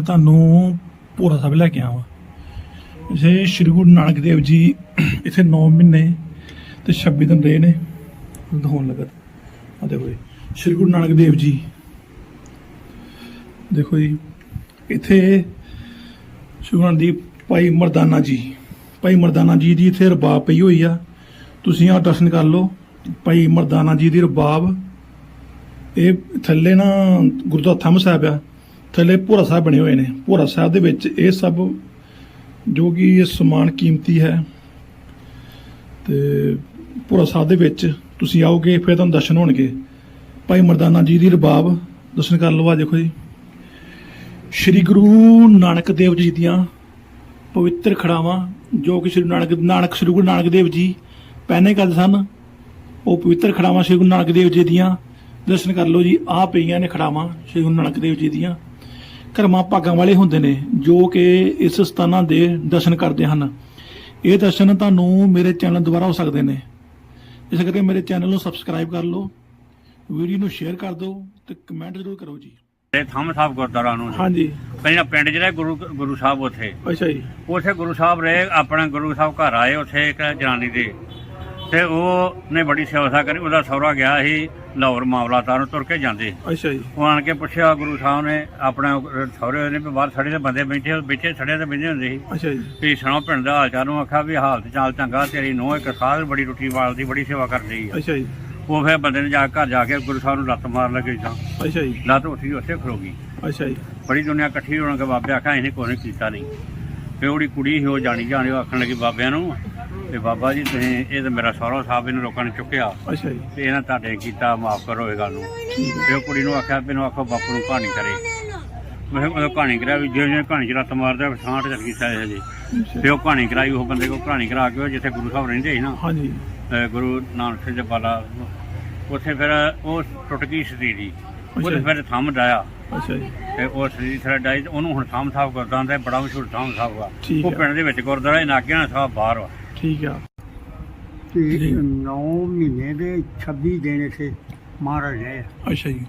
ਮੈਂ ਤੁਹਾਨੂੰ ਭੋਰਾ ਸਾਹਿਬ ਲੈ ਕੇ ਆਵਾਂ। ਇਸੇ ਸ਼੍ਰੀ ਗੁਰੂ ਨਾਨਕ ਦੇਵ ਜੀ ਇੱਥੇ 9 ਮਹੀਨੇ ਤੇ 26 ਦਿਨ ਰਹੇ ਨੇ, ਦਿਖਾਉਣ ਲੱਗਾ। ਆ ਦੇਖੋ ਜੀ, ਸ਼੍ਰੀ ਗੁਰੂ ਨਾਨਕ ਦੇਵ ਜੀ। ਦੇਖੋ ਜੀ, ਇੱਥੇ ਸ਼ੁਗਰਨ ਦੀ ਭਾਈ ਮਰਦਾਨਾ ਜੀ। ਭਾਈ ਮਰਦਾਨਾ ਜੀ ਦੀ ਇੱਥੇ ਰਬਾਬ ਪਈ ਹੋਈ ਆ। ਤੁਸੀਂ ਆ ਦਰਸ਼ਨ ਕਰ ਲਓ, ਭਾਈ ਮਰਦਾਨਾ ਜੀ ਦੀ ਰਬਾਬ। ਇਹ ਥੱਲੇ ਨਾ ਗੁਰਦੁਆਰਾ ਥੰਮ ਸਾਹਿਬ ਆ। ਥੱਲੇ ਭੋਰਾ ਸਾਹਿਬ ਬਣੇ ਹੋਏ ਨੇ। ਭੋਰਾ ਸਾਹਿਬ ਦੇ ਵਿੱਚ ਇਹ ਸਭ ਜੋ ਕਿ ਇਹ ਸਮਾਨ ਕੀਮਤੀ ਹੈ ਤੇ ਭੋਰਾ ਸਾਹਿਬ ਦੇ ਵਿੱਚ ਤੁਸੀਂ ਆਓਗੇ, ਫਿਰ ਤੁਹਾਨੂੰ ਦਰਸ਼ਨ ਹੋਣਗੇ। ਭਾਈ ਮਰਦਾਨਾ ਜੀ ਦੀ ਰਬਾਬ, ਦਰਸ਼ਨ ਕਰ ਲਓ ਆ ਦੇਖੋ ਜੀ। ਸ਼੍ਰੀ ਗੁਰੂ ਨਾਨਕ ਦੇਵ ਜੀ ਦੀਆਂ ਪਵਿੱਤਰ ਖੜਾਵਾਂ, ਜੋ ਕਿ ਸ਼੍ਰੀ ਨਾਨਕ ਨਾਨਕ, ਸ਼੍ਰੀ ਗੁਰੂ ਨਾਨਕ ਦੇਵ ਜੀ ਪਹਿਨੇ ਕਰਦੇ ਸਨ, ਉਹ ਪਵਿੱਤਰ ਖੜਾਵਾਂ ਸ਼੍ਰੀ ਗੁਰੂ ਨਾਨਕ ਦੇਵ ਜੀ ਦੀਆਂ। ਦਰਸ਼ਨ ਕਰ ਲਓ ਜੀ ਆ ਪਈਆਂ ਨੇ ਖੜਾਵਾਂ ਸ਼੍ਰੀ ਗੁਰੂ ਨਾਨਕ ਦੇਵ ਜੀ ਦੀਆਂ। ਕਰਮਾਂ ਭਾਗਾਂ ਵਾਲੇ ਹੁੰਦੇ ਨੇ ਜੋ ਕਿ ਇਸ ਸਥਾਨਾਂ ਦੇ ਦਰਸ਼ਨ ਕਰਦੇ ਹਨ। ਇਹ ਦਰਸ਼ਨ ਤੁਹਾਨੂੰ ਮੇਰੇ ਚੈਨਲ ਦੁਆਰਾ ਹੋ ਸਕਦੇ ਨੇ। ਇਸ ਕਰਕੇ ਮੇਰੇ ਚੈਨਲ ਨੂੰ ਸਬਸਕ੍ਰਾਈਬ ਕਰ ਲਓ ਵੀਡੀਓ ਨੂੰ ਸ਼ੇਅਰ ਕਰ ਦਿਓ ਤੇ ਕਮੈਂਟ ਜ਼ਰੂਰ ਕਰੋ ਜੀ। ਇਹ ਥੰਮ ਸਾਹਿਬ ਗੁਰਦੁਆਰਾ ਨੂੰ। ਹਾਂਜੀ। ਪਹਿਲਾਂ ਪਿੰਡ ਜਿਹੜਾ ਗੁਰੂ ਗੁਰੂ ਸਾਹਿਬ ਉੱਥੇ। ਅੱਛਾ ਜੀ। ਉੱਥੇ ਗੁਰੂ ਸਾਹਿਬ ਰਹੇ ਆਪਣੇ ਗੁਰੂ ਸਾਹਿਬ ਘਰ ਆਏ ਉੱਥੇ ਇੱਕ ਜਨਾਨੀ ਦੇ। ਤੇ ਉਹ ਨੇ ਬੜੀ ਸੇਵਾ ਕਰੀ ਉਹਦਾ ਸਹੁਰਾ ਗਿਆ ਸੀ। ਲਾਹੌਰ ਮਾਮਲਾ ਤਾਰ ਤੁਰ ਕੇ ਜਾਂਦੇ। ਅੱਛਾ ਜੀ। ਉਹ ਆਣ ਕੇ ਪੁੱਛਿਆ ਗੁਰੂ ਸਾਹਿਬ ਨੇ ਆਪਣਾ ਸਹੁਰੇ ਨੇ ਵੀ ਬਾਹਰ ਸੜੇ ਦੇ ਬੰਦੇ ਬੈਠੇ ਉਹ ਵਿੱਚੇ ਸੜੇ ਦੇ ਬੰਦੇ ਹੁੰਦੇ ਸੀ। ਅੱਛਾ ਜੀ। ਵੀ ਸੁਣਾਓ ਪਿੰਡ ਦਾ ਹਾਲ ਚਾਲ ਨੂੰ ਆਖਿਆ ਵੀ ਹਾਲਤ ਚਾਲ ਚੰਗਾ ਤੇਰੀ ਨੂੰਹ ਇੱਕ ਸਾਧ ਬੜੀ ਰੋਟੀ ਵਾਲਦੀ ਬੜੀ ਸੇਵਾ ਕਰਦੀ ਆ। ਅੱਛਾ ਜੀ। ਉਹ ਫਿਰ ਬੰਦੇ ਨੇ ਜਾ ਕੇ ਘਰ ਜਾ ਕੇ ਗੁਰੂ ਸਾਹਿਬ ਨੂੰ ਲੱਤ ਮਾਰ ਲੱਗੇ ਤਾਂ ਅੱਛਾ ਜੀ। ਲੱਤ ਉੱਠੀ ਉੱਥੇ ਖਲੋ ਗਈ। ਅੱਛਾ ਜੀ। ਬੜੀ ਦੁਨੀਆ ਇਕੱਠੀ ਹੋਣ ਕੇ ਬਾਬੇ ਆਖਿਆ ਇਹਨੇ ਕੋਈ ਕੀਤਾ ਨਹੀਂ। ਤੇ ਉਹਦੀ ਕੁੜੀ ਸੀ ਉਹ ਜਾਣੀ ਜਾਣੀ ਆਖਣ ਲੱਗੀ ਬਾਬਿਆਂ ਨੂੰ ਤੇ ਬਾਬਾ ਜੀ ਤੁਸੀਂ ਇਹ ਤਾਂ ਮੇਰਾ ਸਹੁਰਾ ਸਾਹਿਬ ਇਹਨੂੰ ਲੋਕਾਂ ਨੇ ਚੁੱਕਿਆ। ਅੱਛਾ ਜੀ। ਤੇ ਇਹਨਾਂ ਤੁਹਾਡੇ ਕੀਤਾ ਮਾਫ ਕਰੋ ਇਹ ਗੱਲ ਨੂੰ। ਤੇ ਉਹ ਕੁੜੀ ਨੂੰ ਆਖਿਆ ਇਹਨੂੰ ਆਖੋ ਬਾਪੂ ਨੂੰ ਕਹਾਣੀ ਕਰੇ। ਮੈਂ ਕਿਹਾ ਉਹ ਕਹਾਣੀ ਕਰਿਆ ਵੀ ਜੇ ਜੇ ਕਹਾਣੀ ਚ ਰੱਤ ਮਾਰਦਾ ਸਾਂਟ ਚੱਲ ਗਈ ਸਾਇ ਹਜੇ। ਤੇ ਉਹ ਕਹਾਣੀ ਕਰਾਈ ਉਹ ਬੰਦੇ ਕੋਲ ਕਹਾਣੀ ਕਰਾ ਕੇ ਜਿੱਥੇ ਗੁਰੂ ਸਾਹਿਬ ਰਹਿੰਦੇ ਸੀ ਨਾ। ਹਾਂਜੀ। ਗੁਰੂ ਨਾਨਕ ਸਿੰਘ ਜਪਾਲਾ ਉੱਥੇ ਫਿਰ ਉਹ ਟੁੱਟ ਗਈ ਸਰੀਰ ਦੀ ਉਹਦੇ। ਫਿਰ ਥੰਮ ਡਾਇਆ। ਅੱਛਾ ਜੀ। ਤੇ ਉਹ ਸ੍ਰੀ ਥਰਡ ਆਈ ਤੇ ਉਹਨੂੰ ਹੁਣ ਸਾਮ ਸਾਹਿਬ ਗੁਰਦੁਆਰਾ ਦਾ ਬੜਾ ਮਸ਼ਹੂਰ ਸਾਮ ਸਾਹਿਬ ਆ। ਉਹ। ਪਿੰਡ ਦੇ ਵਿੱਚ ਗੁਰਦੁਆਰਾ ਨਾਗਿਆਣਾ ਸਾਹਿਬ ਬਾਹਰ ਵਾ ਠੀਕ ਆ। ਤੇ ਜੀ। 9 ਮਹੀਨੇ ਦੇ 26 ਦਿਨ ਇੱਥੇ ਮਹਾਰਾਜ ਰਹੇ ਆ। ਅੱਛਾ ਜੀ।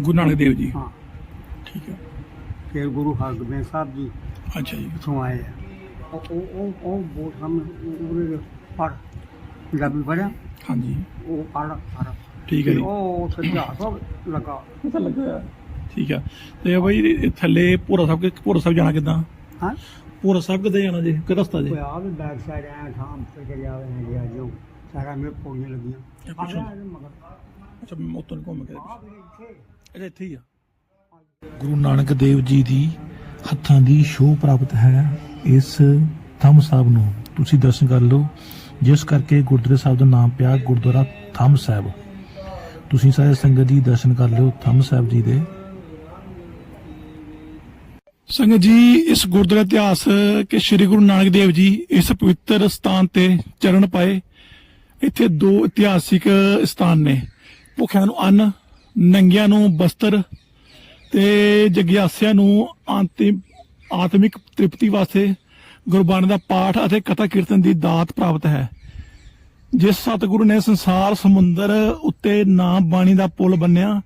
ਗੁਰੂ ਨਾਨਕ ਦੇਵ ਜੀ। ਹਾਂ। ਠੀਕ ਆ। ਫਿਰ ਗੁਰੂ ਹਰਗੋਬਿੰਦ ਸਾਹਿਬ ਜੀ ਅੱਛਾ ਜੀ। ਇੱਥੋਂ ਆਏ ਆ। ਉਹ ਉਹ ਉਹ ਉਹ ਬੋਟ ਹਮ ਉਹਦੇ ਪੜ ਪੰਜਾਬੀ ਪੜਿਆ ਹਾਂਜੀ। ਉਹ ਪੜ ਪੜ ਠੀਕ ਹੈ ਜੀ। ਉਹ ਸੱਜਾ ਸਭ ਲਗਾ। ਠੀਕ ਆ। ਤੇ ਬਾਈ ਇਹ ਥੱਲੇ ਭੋਰਾ ਸਾਹਿਬ ਕਿ- ਭੋਰਾ ਸਾਹਿਬ ਜਾਣਾ ਕਿੱਦਾਂ? ਹਾਂ? ਸਾਹਿਬ ਕਿੱਦਾਂ ਜਾਣਾ ਜੀ ਕਿ ਰਸਤਾ ਜੀ। ਕੋਈ ਆ ਵੀ ਬੈਕ ਸਾਈਡ ਆਇਆ ਥਾਂ ਤੇ ਚਲਿਆ ਹੋਇਆ ਹੈ ਜੀ ਜੋ ਸਾਰਾ ਮੇਰੇ ਪੌੜੀਆਂ ਲੱਗੀਆਂ। ਆ ਰਿਹਾ ਮਗਰ। ਅੱਛਾ ਮੈਂ ਉੱਤੋਂ ਨੂੰ ਘੁੰਮ ਕੇ ਆ ਵੀ ਇੱਥੇ। ਅੱਛਾ ਇੱਥੇ ਹੀ ਆ। ਗੁਰੂ ਨਾਨਕ ਦੇਵ ਜੀ ਦੀ ਹੱਥਾਂ ਦੀ ਸ਼ੋਅ ਪ੍ਰਾਪਤ ਹੈ ਇਸ ਥੰਮ ਸਾਹਿਬ ਨੂੰ। ਤੁਸੀਂ ਦਰਸ਼ਨ ਕਰ ਲਓ। ਜਿਸ ਕਰਕੇ ਗੁਰਦੁਆਰਾ ਸਾਹਿਬ ਦਾ ਨਾਮ ਪਿਆ ਗੁਰਦੁਆਰਾ ਥੰਮ ਸਾਹਿਬ। ਤੁਸੀਂ ਸਾਰੇ ਸੰਗਤ ਜੀ ਦਰਸ਼ਨ ਕਰ ਲਿਓ ਥੰਮ ਸਾਹਿਬ ਜੀ ਦੇ। ਸੰਗਤ ਜੀ, ਇਸ ਗੁਰਦੁਆਰਾ ਇਤਿਹਾਸ ਕਿ ਸ੍ਰੀ ਗੁਰੂ ਨਾਨਕ ਦੇਵ ਜੀ ਇਸ ਪਵਿੱਤਰ ਸਥਾਨ ਤੇ ਚਰਨ ਪਾਏ, ਇੱਥੇ ਦੋ ਇਤਿਹਾਸਿਕ ਸਥਾਨ ਨੇ। ਭੁੱਖਿਆਂ ਨੂੰ ਅੰਨ, ਨੰਗਿਆਂ ਨੂੰ ਬਸਤਰ ਤੇ ਜਗਿਆਸਿਆਂ ਨੂੰ ਅੰਤਿਮ, ਆਤਮਿਕ ਤ੍ਰਿਪਤੀ ਵਾਸਤੇ ਗੁਰਬਾਣੀ ਦਾ ਪਾਠ ਅਤੇ ਕਥਾ ਕੀਰਤਨ ਦੀ ਦਾਤ ਪ੍ਰਾਪਤ ਹੈ। ਜਿਸ ਸਤਿਗੁਰੂ ਨੇ ਸੰਸਾਰ ਸਮੁੰਦਰ ਉੱਤੇ ਨਾਮ ਬਾਣੀ ਦਾ ਪੁਲ ਬੰਨਿਆ,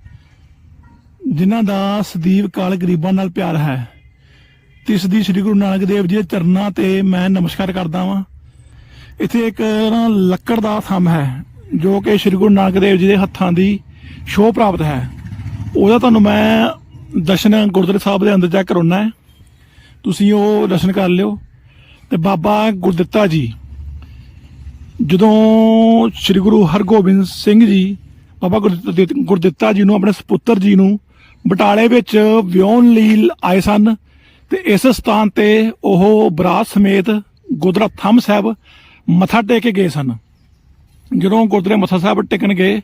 ਜਿਨ੍ਹਾਂ ਦਾ ਸਦੀਵ ਕਾਲ ਗਰੀਬਾਂ ਨਾਲ ਪਿਆਰ ਹੈ। ਤਿਸ ਦੀ ਸ੍ਰੀ ਗੁਰੂ ਨਾਨਕ ਦੇਵ ਜੀ ਦੇ ਚਰਨਾਂ ਤੇ ਮੈਂ ਨਮਸਕਾਰ ਕਰਦਾ ਵਾਂ। ਇੱਥੇ ਇੱਕ ਲੱਕੜ ਦਾ ਥੰਮ ਹੈ, ਜੋ ਕਿ ਸ੍ਰੀ ਗੁਰੂ ਨਾਨਕ ਦੇਵ ਜੀ ਦੇ ਹੱਥਾਂ ਦੀ ਸ਼ੋਅ ਪ੍ਰਾਪਤ ਹੈ। ਉਹਦਾ ਤੁਹਾਨੂੰ ਮੈਂ ਦਰਸ਼ਨ ਗੁਰਦੁਆਰਾ ਸਾਹਿਬ ਦੇ ਅੰਦਰ ਜਾ ਕੇ ਕਰਾਉਣਾ ਹੈ। ਤੁਸੀਂ ਉਹ ਦਰਸ਼ਨ ਕਰ ਲਿਓ। ਤੇ ਬਾਬਾ ਗੁਰਦਿੱਤਾ ਜੀ, ਜਦੋਂ ਸ੍ਰੀ ਗੁਰੂ ਹਰਗੋਬਿੰਦ ਸਿੰਘ ਜੀ, ਬਾਬਾ ਗੁਰਦਿੱਤਾ ਗੁਰਦਿੱਤਾ ਜੀ ਨੂੰ ਆਪਣੇ ਸੁਪੁੱਤਰ ਜੀ ਨੂੰ ਬਟਾਲੇ ਵਿੱਚ ਵਿਆਹਣ ਲਈ ਆਏ ਸਨ ਤੇ ਇਸ ਸਥਾਨ ਤੇ ਉਹ ਬਰਾਤ ਸਮੇਤ ਗੁਰਦੁਆਰਾ ਥੰਮ ਸਾਹਿਬ ਮੱਥਾ ਟੇਕ ਕੇ ਗਏ ਸਨ। ਜਦੋਂ ਗੁਰਦੁਆਰੇ ਮੱਥਾ ਸਾਹਿਬ ਟੇਕਣ ਗਏ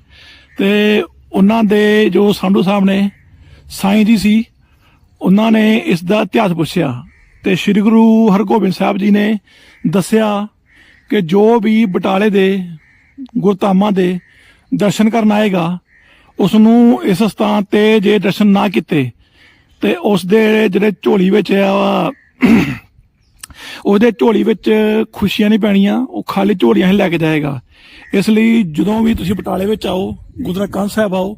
ਤੇ ਉਹਨਾਂ ਦੇ ਜੋ ਸੰਧੂ ਸਾਹਿਬ ਨੇ, ਸਾਈਂ ਜੀ ਸੀ, ਉਹਨਾਂ ਨੇ ਇਸ ਦਾ ਇਤਿਹਾਸ ਪੁੱਛਿਆ ਤੇ ਸ੍ਰੀ ਗੁਰੂ ਹਰਗੋਬਿੰਦ ਸਾਹਿਬ ਜੀ ਨੇ ਦੱਸਿਆ ਕਿ ਜੋ ਵੀ ਬਟਾਲੇ ਦੇ ਗੁਰਧਾਮਾਂ ਦੇ ਦਰਸ਼ਨ ਕਰਨ ਆਏਗਾ ਉਸ ਨੂੰ ਇਸ ਸਥਾਨ ਤੇ ਜੇ ਦਰਸ਼ਨ ਨਾ ਕੀਤੇ ਤੇ ਉਸ ਦੇ ਜਿਹੜੇ ਝੋਲੀ ਵਿੱਚ ਆ ਵਾ, ਉਹਦੇ ਝੋਲੀ ਵਿੱਚ ਖੁਸ਼ੀਆਂ ਨਹੀਂ ਪੈਣੀਆਂ, ਉਹ ਖਾਲੀ ਝੋਲੀਆਂ ਹੀ ਲੈ ਕੇ ਜਾਏਗਾ। ਇਸ ਲਈ ਜਦੋਂ ਵੀ ਤੁਸੀਂ ਬਟਾਲੇ ਵਿੱਚ ਆਓ, ਗੁਰਦੁਆਰਾ ਕੰਧ ਸਾਹਿਬ ਆਓ,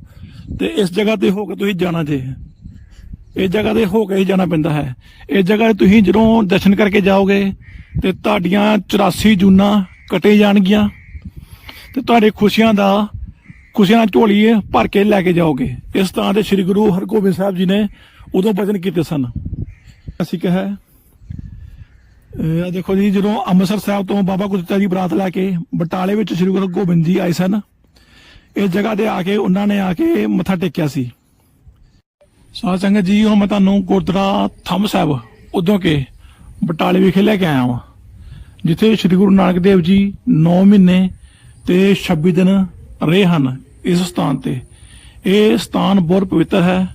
ਤੇ ਇਸ ਜਗ੍ਹਾ ਤੇ ਹੋ ਕੇ ਤੁਸੀਂ ਜਾਣਾ ਜੇ। ਇਸ ਜਗ੍ਹਾ ਤੇ ਹੋ ਕੇ ਹੀ ਜਾਣਾ ਪੈਂਦਾ ਹੈ। ਇਸ ਜਗ੍ਹਾ ਤੇ ਤੁਸੀਂ ਜਦੋਂ ਦਰਸ਼ਨ ਕਰਕੇ ਜਾਓਗੇ, ਤੇ ਤੁਹਾਡੀਆਂ 84 ਜੂਨਾਂ ਕਟੇ ਜਾਣਗੀਆਂ, ਤੇ ਤੁਹਾਡੇ ਖੁਸ਼ੀਆਂ ਦਾ, ਖੁਸ਼ੀਆਂ ਨਾਲ ਝੋਲੀ ਭਰ ਕੇ ਲੈ ਕੇ ਜਾਓਗੇ। ਇਸ ਤਰ੍ਹਾਂ ਦੇ ਸ੍ਰੀ ਗੁਰੂ ਹਰਗੋਬਿੰਦ ਸਾਹਿਬ ਜੀ ਨੇ ਉਦੋਂ ਬਚਨ ਕੀਤੇ ਸਨ। ਅਸੀਂ ਕਿਹਾ ਇਹ ਦੇਖੋ ਜੀ, ਜਦੋਂ ਅੰਮ੍ਰਿਤਸਰ ਸਾਹਿਬ ਤੋਂ ਬਾਬਾ ਗੁਰਦਿੱਤਾ ਜੀ ਬਰਾਤ ਲੈ ਕੇ ਬਟਾਲੇ ਵਿੱਚ ਸ੍ਰੀ ਗੁਰੂ ਗੋਬਿੰਦ ਜੀ ਆਏ ਸਨ, ਇਸ ਜਗ੍ਹਾ ਤੇ ਆ ਕੇ ਉਹਨਾਂ ਨੇ ਆ ਕੇ ਮੱਥਾ ਟੇਕਿਆ ਸੀ। ਸਾਧ ਸੰਗਤ ਜੀ, ਹੁਣ ਮੈਂ ਤੁਹਾਨੂੰ ਗੁਰਦੁਆਰਾ ਥੰਮ ਸਾਹਿਬ ਉਦੋਂ ਕੇ ਬਟਾਲੇ ਵਿਖੇ ਲੈ ਕੇ ਆਇਆ ਹਾਂ ਜਿੱਥੇ ਸ੍ਰੀ ਗੁਰੂ ਨਾਨਕ ਦੇਵ ਜੀ 9 ਮਹੀਨੇ ਤੇ 26 ਦਿਨ ਰਹੇ ਹਨ ਇਸ ਸਥਾਨ ਤੇ। ਇਹ ਸਥਾਨ ਬਹੁਤ ਪਵਿੱਤਰ ਹੈ।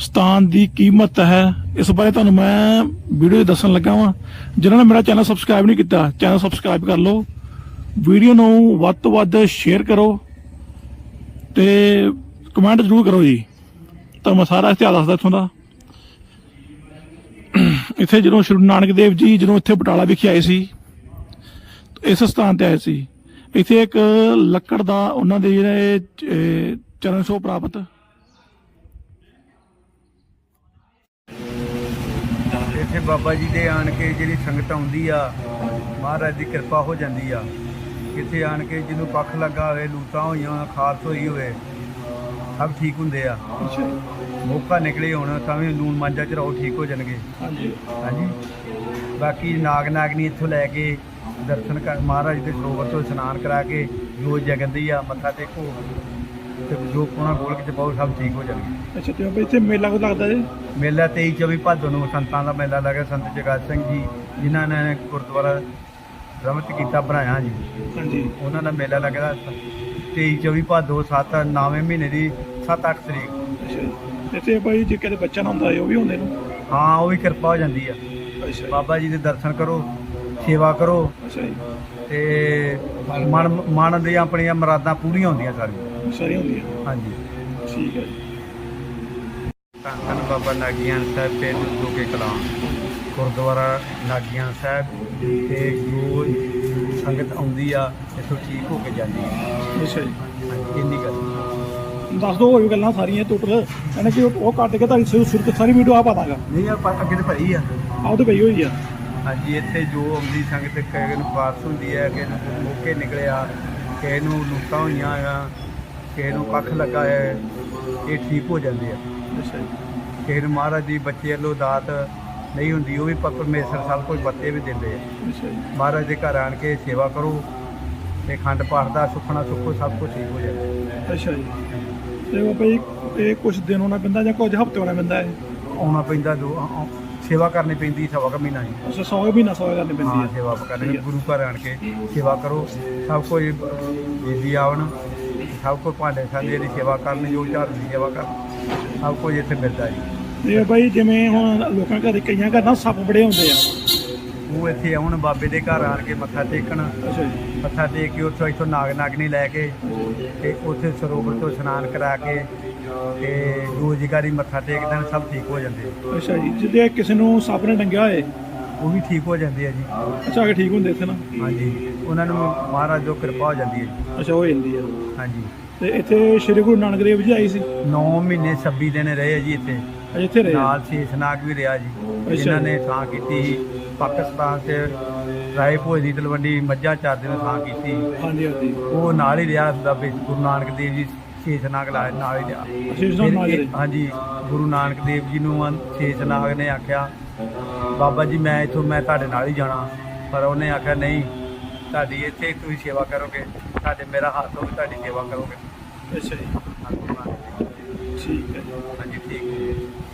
ਸਥਾਨ ਦੀ ਕੀਮਤ ਹੈ। ਇਸ ਬਾਰੇ ਤੁਹਾਨੂੰ ਮੈਂ ਵੀਡੀਓ ਦੱਸਣ ਲੱਗਾ ਵਾਂ। ਜਿਨ੍ਹਾਂ ਨੇ ਮੇਰਾ ਚੈਨਲ ਸਬਸਕ੍ਰਾਈਬ ਨਹੀਂ ਕੀਤਾ, ਚੈਨਲ ਸਬਸਕ੍ਰਾਈਬ ਕਰ ਲਓ। ਵੀਡੀਓ ਨੂੰ ਵੱਧ ਤੋਂ ਵੱਧ ਸ਼ੇਅਰ ਕਰੋ ਤੇ ਕਮੈਂਟ ਜ਼ਰੂਰ ਕਰੋ ਜੀ। ਤਾਂ ਮੈਂ ਸਾਰਾ ਇਤਿਹਾਸ ਦੱਸਦਾ ਇੱਥੋਂ ਦਾ। ਇੱਥੇ ਜਦੋਂ ਸ਼੍ਰੀ ਗੁਰੂ ਨਾਨਕ ਦੇਵ ਜੀ ਜਦੋਂ ਇੱਥੇ ਬਟਾਲਾ ਵਿਖੇ ਆਏ ਸੀ, ਇਸ ਸਥਾਨ ਤੇ ਆਏ ਸੀ। ਇੱਥੇ ਇੱਕ ਲੱਕੜ ਦਾ ਉਹਨਾਂ ਦੇ ਜਿਹੜੇ ਚਰਨ ਛੋਹ ਪ੍ਰਾਪਤ ਇੱਥੇ ਬਾਬਾ ਜੀ ਦੇ ਆਣ ਕੇ ਜਿਹੜੀ ਸੰਗਤ ਆਉਂਦੀ ਆ ਮਹਾਰਾਜ ਦੀ ਕਿਰਪਾ ਹੋ ਜਾਂਦੀ ਆ। ਇੱਥੇ ਆਣ ਕੇ ਜਿਹਨੂੰ ਪੱਖ ਲੱਗਾ ਹੋਵੇ ਲੂਤਾਂ ਹੋਈਆਂ ਖਾਰਸ ਹੋਈ ਹੋਵੇ ਸਭ ਠੀਕ ਹੁੰਦੇ ਆ। ਮੌਕਾ ਨਿਕਲੇ ਹੁਣ ਤਾਂ ਵੀ ਲੂਣ ਮਾਂਜਾ ਚ ਰਹੋ ਠੀਕ ਹੋ ਜਾਣਗੇ। ਹਾਂਜੀ। ਹਾਂਜੀ। ਬਾਕੀ ਨਾਗ ਨਾਗਨੀ ਇੱਥੋਂ ਲੈ ਕੇ ਦਰਸ਼ਨ ਕਰ ਮਹਾਰਾਜ ਦੇ ਸਰੋਵਰ ਤੋਂ ਇਸ਼ਨਾਨ ਕਰਾ ਕੇ ਜੋ ਜਗੰਦੀ ਆ ਮੱਥਾ ਟੇਕੋ। ਤੇ ਜੋ ਕੋਣਾ ਗੋਲਕ ਚ ਪਾਓ ਸਭ ਠੀਕ ਹੋ ਜਾਣਗੇ। ਅੱਛਾ ਤੇ ਬਾਬਾ ਇੱਥੇ ਮੇਲਾ ਕੋ ਲੱਗਦਾ ਜੀ? ਮੇਲਾ 23 24 ਭਾਦੋਂ ਨੂੰ ਸੰਤਾਂ ਦਾ ਮੇਲਾ ਲੱਗਾ ਸੰਤ ਜਗਤ ਸਿੰਘ ਜੀ ਜਿਨ੍ਹਾਂ ਨੇ ਗੁਰਦੁਆਰਾ ਰਮਤ ਕੀਤਾ ਬਣਾਇਆ ਜੀ। ਹਾਂਜੀ। ਉਹਨਾਂ ਦਾ ਮੇਲਾ ਲੱਗਦਾ 23 24 ਭਾਦੋਂ 7 9ਵੇਂ ਮਹੀਨੇ ਦੀ 7 8 ਤਰੀਕ। ਅੱਛਾ ਜੀ। ਇੱਥੇ ਭਾਈ ਜੇ ਕਿਤੇ ਬੱਚਾ ਨਾ ਹੁੰਦਾ ਹੈ, ਉਹ ਵੀ ਹੁੰਦੇ ਨੇ? ਹਾਂ ਉਹ ਵੀ ਕਿਰਪਾ ਹੋ ਜਾਂਦੀ ਆ। ਅੱਛਾ। ਬਾਬਾ ਜੀ ਦੇ ਦਰਸ਼ਨ ਕਰੋ ਸੇਵਾ ਕਰੋ। ਅੱਛਾ ਜੀ। ਤੇ ਮਨ ਮਨ ਦੀਆਂ ਆਪਣੀਆਂ ਮੁਰਾਦਾਂ ਪੂਰੀਆਂ ਹੁੰਦੀਆਂ ਸਾਰੀਆਂ। ਸਾਰੀਆਂ ਹੁੰਦੀਆਂ? ਹਾਂਜੀ। ਠੀਕ ਹੈ ਜੀ। ਧੰਨ ਬਾਬਾ ਨਾਗੀਆਂ ਸਾਹਿਬ ਪਿੰਡ ਲੋਕੇ ਕਲਾਂ ਗੁਰਦੁਆਰਾ ਨਾਗੀਆਂ ਸਾਹਿਬ ਤੇ ਜੋ ਸੰਗਤ ਆਉਂਦੀ ਆ ਇੱਥੋਂ ਠੀਕ ਹੋ ਕੇ ਜਾਂਦੀ ਆ। ਅੱਛਾ ਜੀ। ਇੰਨੀ ਗੱਲ। ਦੱਸ ਦੋ ਵੀ ਗੱਲਾਂ ਸਾਰੀਆਂ ਟੋਟਲ ਕਹਿੰਦੇ ਕਿ ਉਹ ਕੱਟ ਕੇ ਤੁਹਾਡੀ ਸਿਰ ਸਿਰ ਤੇ ਸਾਰੀ ਵੀਡੀਓ ਆ ਪਾ ਦਾਂਗਾ। ਨਹੀਂ ਆ ਪ- ਅੱਗੇ ਤੇ ਭਰੀ ਆ। ਆਹ ਤੇ ਪਈ ਹੋਈ ਆ। ਹਾਂਜੀ ਇੱਥੇ ਜੋ ਆਉਂਦੀ ਸੰਗਤ ਕਿਸੇ ਨੂੰ ਪਾਸ ਹੁੰਦੀ ਹੈ ਕਿਸੇ ਨੂੰ ਮੌਕੇ ਨਿਕਲਿਆ ਕਿਸੇ ਨੂੰ ਲੁੱਟਾਂ ਹੋਈਆਂ ਆ ਕਿਸੇ ਨੂੰ ਕੱਖ ਲੱਗਾ ਹੈ ਇਹ ਠੀਕ ਹੋ ਜਾਂਦੇ ਆ। ਅੱਛਾ ਜੀ। ਕਿਸੇ ਨੂੰ ਮਹਾਰਾਜ ਦੀ ਬੱਚੇ ਵੱਲੋਂ ਦਾਤ ਨਹੀਂ ਹੁੰਦੀ ਉਹ ਵੀ ਪਰਮੇਸ਼ਰ ਸਭ ਕੁਝ ਬੱਤੇ ਵੀ ਦਿੰਦੇ ਆ। ਜੀ। ਮਹਾਰਾਜ ਦੇ ਘਰ ਆਣ ਕੇ ਸੇਵਾ ਕਰੋ ਤੇ ਖੰਡ ਪਾਠ ਦਾ ਸੁਖਣਾ ਸੁੱਖੋ ਸਭ ਕੁਝ ਠੀਕ ਹੋ ਜਾਂਦਾ। ਅੱਛਾ ਜੀ। ਤੇ ਬਾਬਾ ਜੀ ਇਹ ਕੁਝ ਦਿਨ ਹੋਣਾ ਪੈਂਦਾ ਜਾਂ ਕੁਝ ਹਫ਼ਤੇ ਹੋਣਾ ਪੈਂਦਾ ਹੈ? ਆਉਣਾ ਪੈਂਦਾ ਦੋ ਆ- ਸੇਵਾ ਕਰਨੀ ਪੈਂਦੀ ਸਵਾ ਕੁ ਮਹੀਨਾ ਜੀ। ਅੱਛਾ 100 ਮਹੀਨਾ 100 ਕਰਨੀ ਪੈਂਦੀ ਹਾਂ ਸੇਵਾ ਕਰਨੀ। ਗੁਰੂ ਘਰ ਆਣ ਕੇ ਸੇਵਾ ਕਰੋ। ਸਭ ਕੁਝ ਬੀਬੀ ਆਉਣ ਸਭ ਕੁਝ ਭਾਂਡੇ ਖਾਂਦੇ ਦੀ ਸੇਵਾ ਕਰਨ ਜੋ ਝਾੜ ਦੀ ਸੇਵਾ ਕਰਨ ਸਭ ਕੁਝ ਇੱਥੇ ਮਿਲਦਾ ਜੀ। ਤੇ ਬਾਈ ਜਿਵੇਂ ਹੁਣ ਲੋਕਾਂ ਘਰ ਕਈਆਂ ਘਰ ਨਾ ਸੱਪ ਬੜੇ ਹੁੰਦੇ ਆ। ਉਹ ਇੱਥੇ ਆਉਣ ਬਾਬੇ ਦੇ ਘਰ ਆਣ ਕੇ ਮੱਥਾ ਟੇਕਣ। ਅੱਛਾ ਜੀ। ਮੱਥਾ ਟੇਕ ਕੇ ਉੱਥੋਂ ਇੱਥੋਂ ਨਾਗ ਨਾਗਨੀ ਲੈ ਕੇ ਤੇ ਉੱਥੇ ਸਰੋਵਰ ਤੋਂ ਇਸ਼ਨਾਨ ਕਰਾ ਕੇ ਤੇ ਰੋਜ਼ਗਾਰੀ ਮੱਥਾ ਟੇਕ ਦੇਣ ਸਭ ਠੀਕ ਹੋ ਜਾਂਦੇ। ਅੱਛਾ ਜੀ ਜਿਹਦੇ ਕਿਸੇ ਨੂੰ ਸੱਪ ਨੇ ਡੰਗਿਆ ਹੋਏ ਉਹ ਵੀ ਠੀਕ ਹੋ ਜਾਂਦੇ ਆ ਜੀ। ਅੱਛਾ ਕਿ ਠੀਕ ਹੁੰਦੇ ਇੱਥੇ ਨਾ? ਹਾਂਜੀ ਉਹਨਾਂ ਨੂੰ ਮਹਾਰਾਜ ਜੋ ਕਿਰਪਾ ਹੋ ਜਾਂਦੀ ਹੈ ਜੀ। ਅੱਛਾ ਹੋ ਜਾਂਦੀ ਆ। ਹਾਂਜੀ। ਤੇ ਇੱਥੇ ਸ੍ਰੀ ਗੁਰੂ ਨਾਨਕ ਦੇਵ ਜੀ ਆਏ ਸੀ? 9 ਮਹੀਨੇ 26 ਦਿਨ ਰਹੇ ਜੀ ਇੱਥੇ। ਇੱਥੇ ਰਹੇ। ਨਾਲ ਸ਼ੇਸ਼ਨਾਗ ਵੀ ਰਿਹਾ ਜੀ। ਜਿਨ੍ਹਾਂ ਨੇ ਥਾਂ ਕੀਤੀ ਪਾਕਿਸਤਾਨ 'ਚ ਰਾਏ ਭੋਜ ਦੀ ਤਲਵੰਡੀ ਮੱਝਾਂ ਚਾਰਦੇ ਨੇ ਥਾਂ ਕੀਤੀ ਹਾਂਜੀ ਹਾਂਜੀ। ਉਹ ਨਾਲ ਹੀ ਰਿਹਾ ਬਾਬੇ ਗੁਰੂ ਨਾਨਕ ਦੇਵ ਜੀ ਸ਼ੇਸ਼ਨਾਗ ਲਾਏ ਨਾਲ ਹੀ ਰਿਹਾ ਸ਼ੇਸ਼ਨਾਗ। ਇਹ- ਹਾਂਜੀ ਗੁਰੂ ਨਾਨਕ ਦੇਵ ਜੀ ਨੂੰ ਸ਼ੇਸ਼ਨਾਗ ਨੇ ਆਖਿਆ ਬਾਬਾ ਜੀ ਮੈਂ ਇੱਥੋਂ ਮੈਂ ਤੁਹਾਡੇ ਨਾਲ ਹੀ ਜਾਣਾ ਪਰ ਉਹਨੇ ਆਖਿਆ ਨਹੀਂ ਤੁਹਾਡੀ ਇੱਥੇ ਤੁਸੀਂ ਸੇਵਾ ਕਰੋਗੇ ਤੁਹਾਡੇ ਮੇਰਾ ਹੱਥ ਹੋਵੇ ਤੁਹਾਡੀ ਸੇਵਾ ਕਰੋਗੇ ਅੱਛਾ ਜੀ। ਠੀਕ ਹੈ। ਹਾਂਜੀ ਠੀਕ ਹੈ